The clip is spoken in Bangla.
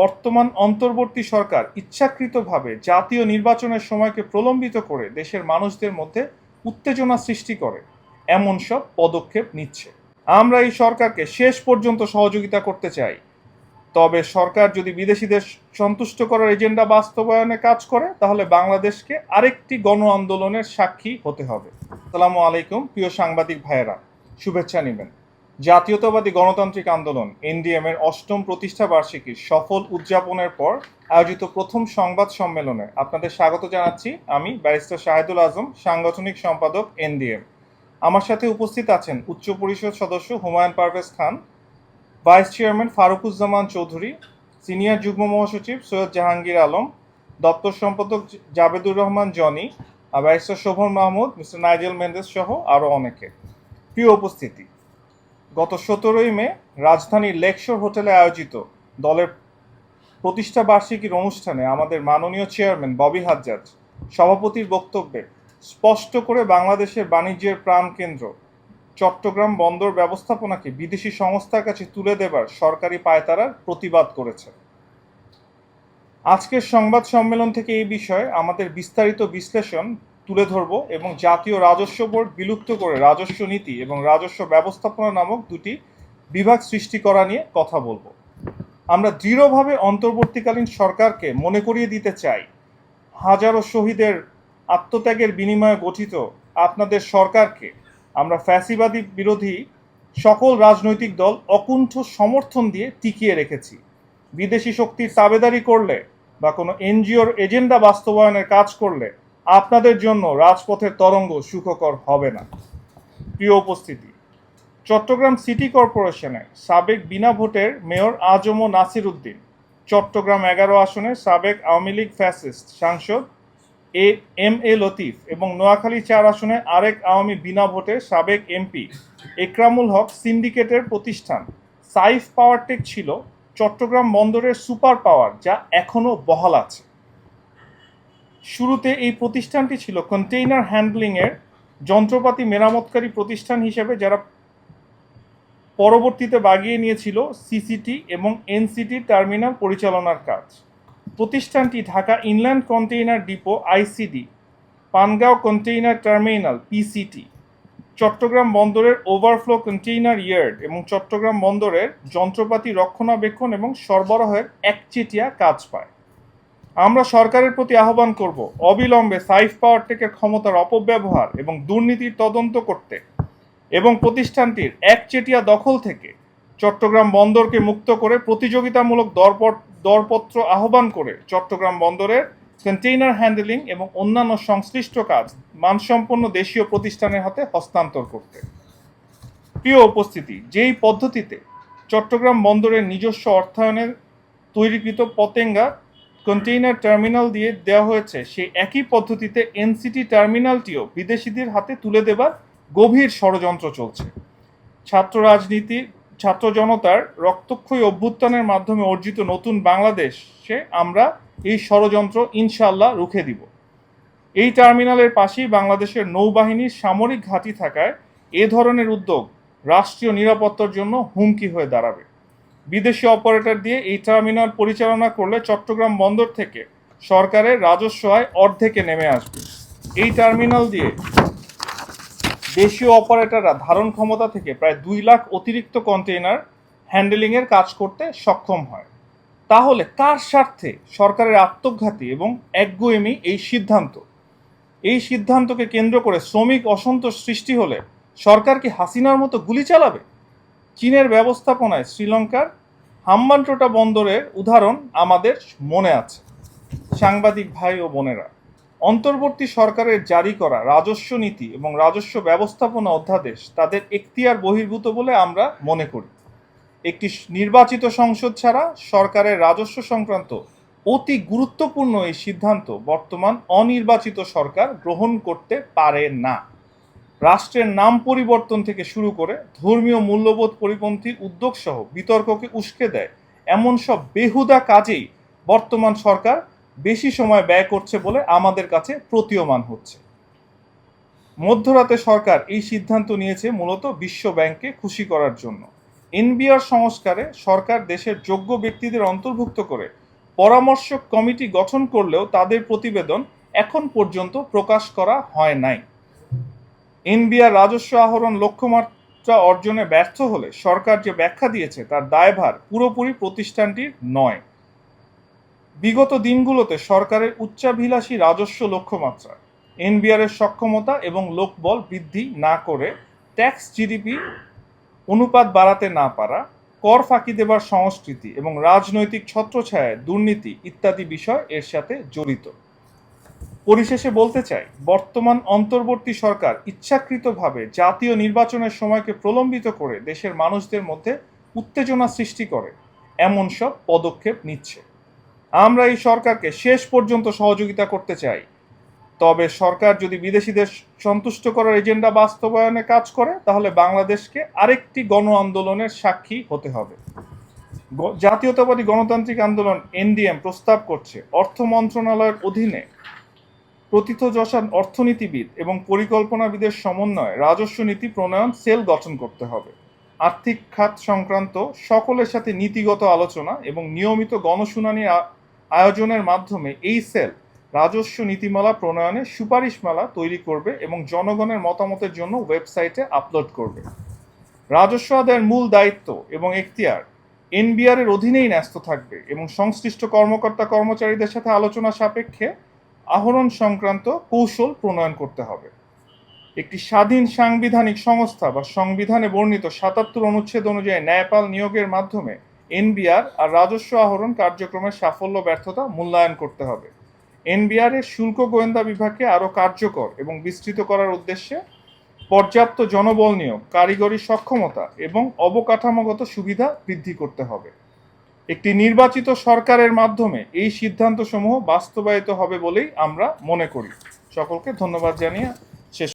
বর্তমান অন্তর্বর্তী সরকার ইচ্ছাকৃতভাবে জাতীয় নির্বাচনের সময়কে প্রলম্বিত করে দেশের মানুষদের মধ্যে উত্তেজনা সৃষ্টি করে। এমন সব পদক্ষেপ নিচ্ছে। আমরা এই সরকারকে শেষ পর্যন্ত সহযোগিতা করতে চাই। তবে সরকার যদি বিদেশিদের সন্তুষ্ট করার এজেন্ডা বাস্তবায়নে কাজ করে, তাহলে বাংলাদেশকে আরেকটি গণ আন্দোলনের সাক্ষী হতে হবে। আসসালামু আলাইকুম, প্রিয় সাংবাদিক ভাইয়েরা। শুভেচ্ছা নেবেন। জাতীয়তাবাদী গণতান্ত্রিক আন্দোলন, এনডিএম এর অষ্টম প্রতিষ্ঠা বার্ষিকীর সফল উদযাপনের পর আয়োজিত প্রথম সংবাদ সম্মেলনে আপনাদের স্বাগত জানাচ্ছি আমি ব্যারিস্টার শাহেদুল আজম, সাংগঠনিক সম্পাদক এনডিএম। আমার সাথে উপস্থিত আছেন উচ্চ পরিষদ সদস্য Humayun Parvez Khan, vice chairman Faruquzzaman Chowdhury, senior যুগ্ম মহাসচিব সৈয়দ জাহাঙ্গীর আলম, দপ্তর সম্পাদক জাবেদুর রহমান জনি, আর barrister Shovon Mahmud, mister Nigel Mendes সহ আরও অনেকে। প্রিয় উপস্থিতি গত সতেরোই মে রাজধানীর লেকশোর হোটেলে আয়োজিত দলের প্রতিষ্ঠা বার্ষিকীর অনুষ্ঠানে আমাদের মাননীয় চেয়ারম্যান ববি হাজ্জাজ সভাপতির বক্তব্যে স্পষ্ট করে বাংলাদেশের বাণিজ্যের প্রাণকেন্দ্র চট্টগ্রাম বন্দর ব্যবস্থাপনাকে বিদেশি সংস্থার কাছে তুলে দেবার সরকারি পায়তারার প্রতিবাদ করেছে আজকের সংবাদ সম্মেলন থেকে এই বিষয়ে আমাদের বিস্তারিত বিশ্লেষণ তুলে ধরব এবং জাতীয় রাজস্ব বোর্ড বিলুপ্ত করে রাজস্ব নীতি এবং রাজস্ব ব্যবস্থাপনা নামক দুটি বিভাগ সৃষ্টি করা নিয়ে কথা বলব। আমরা দৃঢ়ভাবে অন্তর্বর্তীকালীন সরকারকে মনে করিয়ে দিতে চাই। হাজারো শহীদের আত্মত্যাগের বিনিময়ে গঠিত আপনাদের সরকারকে আমরা ফ্যাসিবাদী বিরোধী সকল রাজনৈতিক দল অকুণ্ঠ সমর্থন দিয়ে টিকিয়ে রেখেছি। বিদেশি শক্তির তাবেদারি করলে বা কোনো এনজিওর এজেন্ডা বাস্তবায়নের কাজ করলে আপনাদের জন্য রাজপথের তরঙ্গ সুখকর হবে না। প্রিয় উপস্থিতি, চট্টগ্রাম সিটি কর্পোরেশনের সাবেক বিনা ভোটের মেয়র আজম নাসির উদ্দিন, চট্টগ্রাম এগারো আসনে সাবেক আওয়ামী লীগ ফ্যাসিস্ট সাংসদ এ এম এ লতিফ এবং নোয়াখালী চার আসনে আরেক আওয়ামী বিনা ভোটের সাবেক এমপি একরামুল হক সিন্ডিকেটের প্রতিষ্ঠান সাইফ পাওয়ারটেক ছিল চট্টগ্রাম বন্দরের সুপার পাওয়ার যা এখনও বহাল আছে। শুরুতে এই প্রতিষ্ঠানটি ছিল কন্টেইনার হ্যান্ডলিংয়ের যন্ত্রপাতি মেরামতকারী প্রতিষ্ঠান হিসেবে যারা পরবর্তীতে বাগিয়ে নিয়েছিল সিসিটি এবং এনসিটি টার্মিনাল পরিচালনার কাজ। প্রতিষ্ঠানটি Dhaka inland container depot ICD Pangaon container terminal PCT Chattogram বন্দরের ওভারফ্লো কন্টেইনার ইয়ার্ড এবং চট্টগ্রাম বন্দরের যন্ত্রপাতি রক্ষণাবেক্ষণ এবং সরবরাহের একচেটিয়া কাজ পায়। আমরা সরকারের প্রতি আহ্বান করব অবিলম্বে সাইফ পাওয়ার টেকের ক্ষমতার অপব্যবহার এবং দুর্নীতির তদন্ত করতে এবং প্রতিষ্ঠানটির একচেটিয়া দখল থেকে চট্টগ্রাম বন্দরকে মুক্ত করে প্রতিযোগিতামূলক দরপট, দরপত্র আহ্বান করে চট্টগ্রাম বন্দরের কন্টেইনার হ্যান্ডেলিং এবং অন্যান্য সংশ্লিষ্ট কাজ মানসম্পন্ন দেশীয় প্রতিষ্ঠানের হাতে হস্তান্তর করতে। প্রিয় উপস্থিতি, যেই পদ্ধতিতে চট্টগ্রাম বন্দরের নিজস্ব অর্থায়নের তৈরিকৃত পতেঙ্গা কন্টেইনার টার্মিনাল দিয়ে দেওয়া হয়েছে, সেই একই পদ্ধতিতে এনসিটি টার্মিনালটিও বিদেশিদের হাতে তুলে দেবার গভীর ষড়যন্ত্র চলছে। ছাত্র রাজনীতি, ছাত্র জনতার রক্তক্ষয়ী অভ্যুত্থানের মাধ্যমে অর্জিত নতুন বাংলাদেশে আমরা এই ষড়যন্ত্র ইনশাল্লাহ রুখে দিব। এই টার্মিনালের পাশেই বাংলাদেশের নৌবাহিনীর সামরিক ঘাঁটি থাকায় এ ধরনের উদ্যোগ রাষ্ট্রীয় নিরাপত্তার জন্য হুমকি হয়ে দাঁড়াবে। বিদেশি অপারেটর দিয়ে এই টার্মিনাল পরিচালনা করলে চট্টগ্রাম বন্দর থেকে সরকারের রাজস্ব আয় অর্ধেকে নেমে আসবে। এই টার্মিনাল দিয়ে দেশীয় অপারেটররা ধারণ ক্ষমতা থেকে প্রায় দুই লাখ অতিরিক্ত কন্টেইনার হ্যান্ডেলিংয়ের কাজ করতে সক্ষম হয়। তাহলে কার স্বার্থে সরকারের আত্মঘাতী এবং একগুয়েমি এই সিদ্ধান্ত? এই সিদ্ধান্তকে কেন্দ্র করে শ্রমিক অসন্তোষ সৃষ্টি হলে সরকার কি হাসিনার মতো গুলি চালাবে? চীনের ব্যবস্থাপনায় শ্রীলঙ্কার হাম্বানটোটা বন্দরের উদাহরণ আমাদের মনে আছে। সাংবাদিক ভাই ও বোনেরা, অন্তর্বর্তী সরকারের জারি করা রাজস্ব নীতি এবং রাজস্ব ব্যবস্থাপনা অধ্যাদেশ তাদের এখতিয়ার বহির্ভূত বলে আমরা মনে করি। একটি নির্বাচিত সংসদ ছাড়া সরকারের রাজস্ব সংক্রান্ত অতি গুরুত্বপূর্ণ এই সিদ্ধান্ত বর্তমান অনির্বাচিত সরকার গ্রহণ করতে পারে না। রাষ্ট্রের নাম পরিবর্তন থেকে শুরু করে ধর্মীয় মূল্যবোধ পরিপন্থী উদ্যোগ সহ বিতর্ককে উস্কে দেয়। এমন সব বেহুদা কাজেই বর্তমান সরকার বেশি সময় ব্যয় করছে বলে আমাদের কাছে প্রতীয়মান হচ্ছে। মধ্যরাতে সরকার এই সিদ্ধান্ত নিয়েছে মূলত বিশ্ব ব্যাংককে খুশি করার জন্য। এনবিআর সংস্কারে সরকার দেশের যোগ্য ব্যক্তিদের অন্তর্ভুক্ত করে পরামর্শক কমিটি গঠন করলেও তাদের প্রতিবেদন এখন পর্যন্ত প্রকাশ করা হয় নাই। এনবিআর রাজস্ব আহরণ লক্ষ্যমাত্রা অর্জনে ব্যর্থ হলে সরকার যে ব্যাখ্যা দিয়েছে তার দায়ভার পুরোপুরি প্রতিষ্ঠানটির নয়। বিগত দিনগুলোতে সরকারের উচ্চাভিলাষী রাজস্ব লক্ষ্যমাত্রা এনবিআর এর সক্ষমতা এবং লোকবল বৃদ্ধি না করে ট্যাক্স জিডিপি অনুপাত বাড়াতে না পারা, কর ফাঁকি দেবার সংস্কৃতি এবং রাজনৈতিক ছত্রছায়ায় দুর্নীতি ইত্যাদি বিষয় এর সাথে জড়িত। পরিশেষে বলতে চাই, বর্তমান অন্তর্বর্তী সরকার ইচ্ছাকৃতভাবে জাতীয় নির্বাচনের সময়কে প্রলম্বিত করে দেশের মানুষদের মধ্যে উত্তেজনা সৃষ্টি করে, এমন সব পদক্ষেপ নিচ্ছে। আমরা এই সরকারকে শেষ পর্যন্ত সহযোগিতা করতে চাই। তবে সরকার যদি বিদেশিদের সন্তুষ্ট করার এজেন্ডা বাস্তবায়নে কাজ করে, তাহলে বাংলাদেশকে আরেকটি গণ আন্দোলনের সাক্ষী হতে হবে। জাতীয়তাবাদী গণতান্ত্রিক আন্দোলন এনডিএম প্রস্তাব করছে, অর্থ মন্ত্রণালয়ের অধীনে প্রথিতযশা অর্থনীতিবিদ এবং পরিকল্পনাবিদের সমন্বয়ে রাজস্ব নীতি প্রণয়ন সেল গঠন করতে হবে। আর্থিক খাত সংক্রান্ত সকলের সাথে নীতিগত আলোচনা এবং নিয়মিত গণশুনানি আয়োজনের মাধ্যমে এই সেল রাজস্ব নীতিমালা প্রণয়নে সুপারিশমালা তৈরি করবে এবং জনগণের মতামতের জন্য ওয়েবসাইটে আপলোড করবে। রাজস্ব আদায়ের মূল দায়িত্ব এবং এখতিয়ার এনবিআর এর অধীনেই ন্যস্ত থাকবে এবং সংশ্লিষ্ট কর্মকর্তা কর্মচারীদের সাথে আলোচনা সাপেক্ষে আহরণ সংক্রান্ত কৌশল প্রণয়ন করতে হবে। একটি স্বাধীন সাংবিধানিক সংস্থা বা সংবিধানে বর্ণিত সাতাত্তর অনুচ্ছেদ অনুযায়ী ন্যায়পাল নিয়োগের মাধ্যমে এনবিআর আর রাজস্ব আহরণ কার্যক্রমের সাফল্য, ব্যর্থতা মূল্যায়ন করতে হবে। এনবিআর এর শুল্ক গোয়েন্দা বিভাগকে আরও কার্যকর এবং বিস্তৃত করার উদ্দেশ্যে পর্যাপ্ত জনবল নিয়োগ, কারিগরি সক্ষমতা এবং অবকাঠামোগত সুবিধা বৃদ্ধি করতে হবে। একটি নির্বাচিত সরকারের মাধ্যমে এই সিদ্ধান্তসমূহ বাস্তবায়িত হবে বলেই আমরা মনে করি। সকলকে ধন্যবাদ জানিয়ে